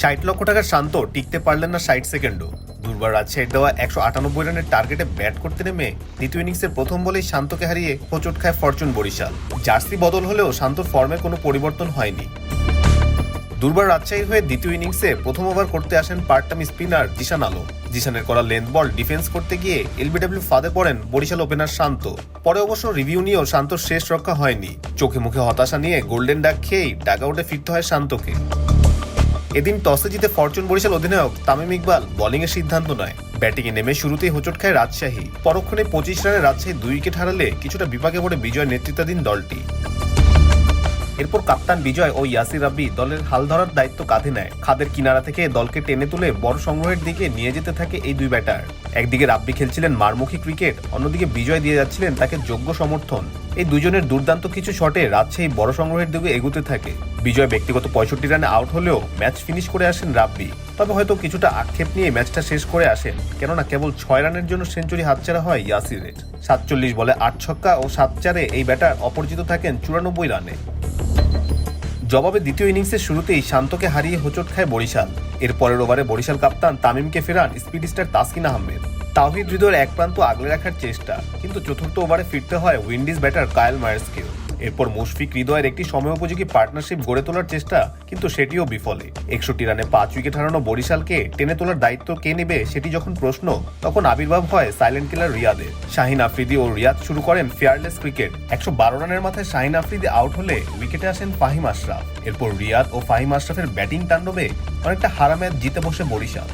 ষাট লক্ষ টাকার শান্ত, টিকতে পারলেন না ষাট সেকেন্ডও। দুর্বার রাজশাহীর দেওয়া একশো আটানব্বই রানের টার্গেটে ব্যাট করতে নেমে দ্বিতীয় ইনিংসের প্রথম বলেই শান্তকে হারিয়ে হোঁচট খায় ফরচুন বরিশাল। জার্সি বদল হলেও শান্তর ফর্মে কোনো পরিবর্তন হয়নি। দুর্বার রাজশাহীর হয়ে দ্বিতীয় ইনিংসে প্রথম ওভার করতে আসেন part time spinner Zishan Alam. জিশানের করা লেন্থ বল ডিফেন্স করতে গিয়ে এলবিডব্লিউ ফাঁদে পড়েন বরিশাল ওপেনার শান্ত। পরে অবশ্য রিভিউ নিয়েও শান্তর শেষ রক্ষা হয়নি। চোখে মুখে হতাশা নিয়ে গোল্ডেন ডাক খেয়েই ডাগ আউটে ফিরতে হয় শান্তকে। এদিন টসে জিতে ফরচুন বরিশাল অধিনায়ক তামিম ইকবাল বোলিং এর সিদ্ধান্ত নেয়। ব্যাটিংয়ে নেমে শুরুতেই হোচট খায় রাজশাহী। পরক্ষণে পঁচিশ রানে রাজশাহী দুই উইকেট হারালে কিছুটা বিপাকে পড়ে বিজয় নেতৃত্বাধীন দলটি। এরপর কাপ্তান বিজয় ও ইয়াসির রাব্বি দলের হাল ধরার দায়িত্ব কাঁধে নেয়। খাদের কিনারা থেকে দলকে টেনে তুলে বড় সংগ্রহের দিকে নিয়ে যেতে থাকে এই দুই ব্যাটার একদিকে রাব্বি খেলছিলেন মারমুখী ক্রিকেট, অন্যদিকে বিজয় দিয়ে যাচ্ছিলেন তাকে যোগ্য সমর্থন। এই দুজনের দুর্দান্ত কিছু শটে রাজশাহী বড় সংগ্রহের দিকে এগুতে থাকে। বিজয় ব্যক্তিগত পঁয়ষট্টি রানে আউট হলেও ম্যাচ ফিনিশ করে আসেন রাব্বি। তবে হয়তো কিছুটা আক্ষেপ নিয়ে ম্যাচটা শেষ করে আসেন, কেননা কেবল ছয় রানের জন্য সেঞ্চুরি হাতছাড়া হয় ইয়াসিরের। সাতচল্লিশ বলে আট ছক্কা ও সাত চারে এই ব্যাটার অপরিচিত থাকেন চুরানব্বই রানে। জবাবে দ্বিতীয় ইনিংসের শুরুতেই শান্তকে হারিয়ে হোচট খায় বরিশাল। এর পরের ওভারে বরিশাল কাপ্তান তামিমকে ফেরান স্পিড স্টার তাসকিন আহমেদ। তাওহিদ হৃদয়ের এক প্রান্ত আগলে রাখার চেষ্টা, কিন্তু চতুর্থ ওভারে ফিরতে হয় উইন্ডিজ ব্যাটার কায়েল মায়ার্সকেও। এরপর মুশফিক হৃদয়ের একটি সময়োপযোগী পার্টনারশিপ গড়ে তোলার চেষ্টা, কিন্তু সেটিও বিফলে। একষট্টি রানে পাঁচ উইকেট হারানো বরিশালকে টেনে তোলার দায়িত্ব কে নেবে সেটি যখন প্রশ্ন, তখন আবির্ভাব হয় সাইলেন্ট কিলার রিয়াদের। শাহিন আফ্রিদি ও রিয়াদ শুরু করেন ফেয়ারলেস ক্রিকেট একশো বারো রানের মাথায় শাহিন আফ্রিদি আউট হলে উইকেটে আসেন ফাহিম আশরাফ। এরপর রিয়াদ ও ফাহিম আশরাফের ব্যাটিং তাণ্ডবে অনেকটা হারা ম্যাচ জিতে বসে বরিশাল।